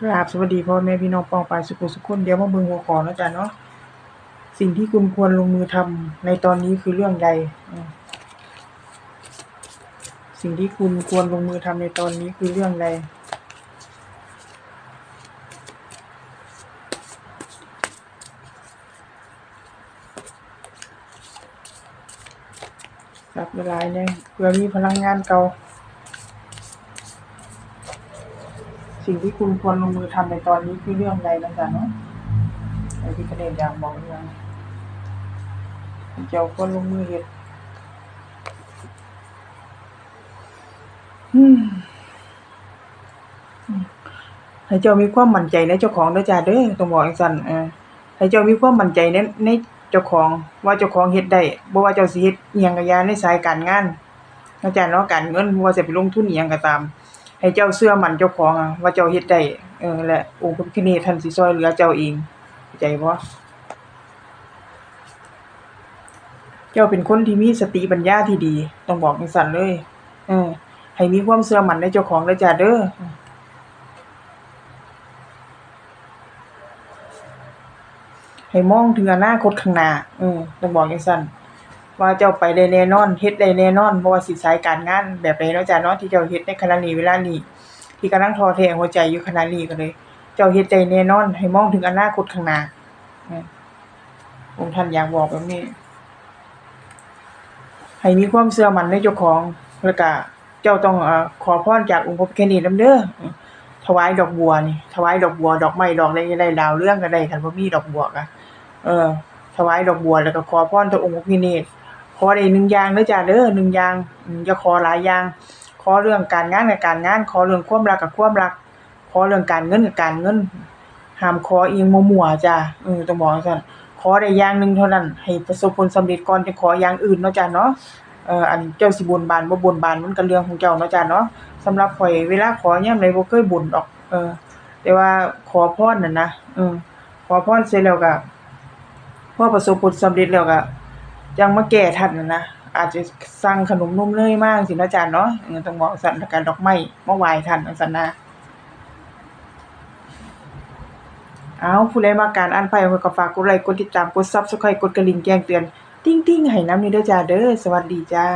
กราบสวัสดีพ่อแม่พี่น้องปองปายสุขุสุขคนเดี๋ยวมาเบิ่งหัวข้อเนาะจ๊ะเนาะสิ่งที่คุณควรลงมือทำในตอนนี้คือเรื่องใด สิ่งที่คุณควรลงมือทำในตอนนี้คือเรื่องใด รับเวลาเนี่ยเพื่อมีพลังงานเก่า สิ่งที่คุณควรลงมือทำในตอนนี้คือเรื่องใดนะจ๊ะเนาะไอ้ที่กระเด็นอยากบอกเรื่องเจ้าควรลงมือเฮ็ดอืมอืมให้เจ้ามีความมั่นใจในเจ้าของด้อจ้าเด้อต้องบอกจังซั่นเออให้เจ้ามีความมั่นใจในในเจ้าของว่าเจ้าของเฮ็ดได้บ่ว่าเจ้าสิเฮ็ดอิหยังก็อย่าในสายการงานนะจ๊ะเนาะการเงินบ่ว่าจะไปลงทุนอิหยังก็ตาม ให้เจ้าเชื่อมั่นเจ้าของอะว่าเจ้าเฮ็ดได้เออและองค์พระพิฆเนศท่านสิช่วยเหลือเจ้าเองเข้าใจบ่เจ้าเป็นคนที่มีสติปัญญาที่ดี ต้องบอกจังซั่นเลย เออ ให้มีความเชื่อมั่นในเจ้าของเด้อจ้าเด้อให้มองถึงอนาคตข้างหน้าเออต้องบอกจังซั่น ว่าเจ้าไปได้แน่นอนเฮ็ดได้แน่นอนบ่ว่าสิสายการงานแบบใดเนาะจ้าเนาะที่เจ้าเฮ็ดในขณะนี้เวลานี้ ที่กำลังท้อแท้หัวใจอยู่ขณะนี้ก็เลย เจ้าเฮ็ดใจแน่นอน ให้มองถึงอนาคตข้างหน้าองค์ท่านอยากบอกแบบนี้ ให้มีความเชื่อมั่นในเจ้าของแล้วก็เจ้าต้องเอ่อขอพรจากองค์พระพิฆเนศนำเด้อถวายดอกบัวนี่ถวายดอกบัว ดอกไม้ดอกอะไรได้ดาวเรื่องก็ได้คันบ่มีดอกบัวก็เออ ถวายดอกบัวแล้วก็ขอพรต่อองค์พระพิฆเนศ ขอได้หนึ่งอย่างเด้อจ้าเด้อหนึ่งอย่างอืมอย่าขอหลายอย่าง ขอเรื่องการงานกับการงาน ขอเรื่องความรักกับความรัก ขอเรื่องการเงินกับการเงินห้ามขออีหยังมั่วๆจ้าเออต้องบอกจังซั่นขอได้อย่างหนึ่งเท่านั้น ให้ประสบผลสำเร็จก่อนจะขออย่างอื่นเนาะจ้าเนาะเอ่ออันเจ้าสิบนบานบ่บนบานมันก็เรื่องของเจ้าเนาะจ้ะเนาะสำหรับข่อยเวลาขอยามใดบ่เคยบ่นดอก เออ แต่ว่าขอพรนั่นนะเออขอพรเสร็จแล้วก็พอประสบผลสำเร็จแล้วก็ ยังมาแก่ทันนั่นะอาจจะสั่งขนมนมเนยมาจังซี่เนาะจ้ะเนาะเออต้องบอกสันการดอกไม้มาไหว้ท่ายทันสันนะเอาผู้ใดมาการอ่านไพ่ข้อก็ฝากกดไลค์กดติดตามกดซับสไครต์กดกระดิ่งแจ้งเตือน ติ้งทิ้งให้น้ำนี้เด้อจ้าเด้อสวัสดีจ้า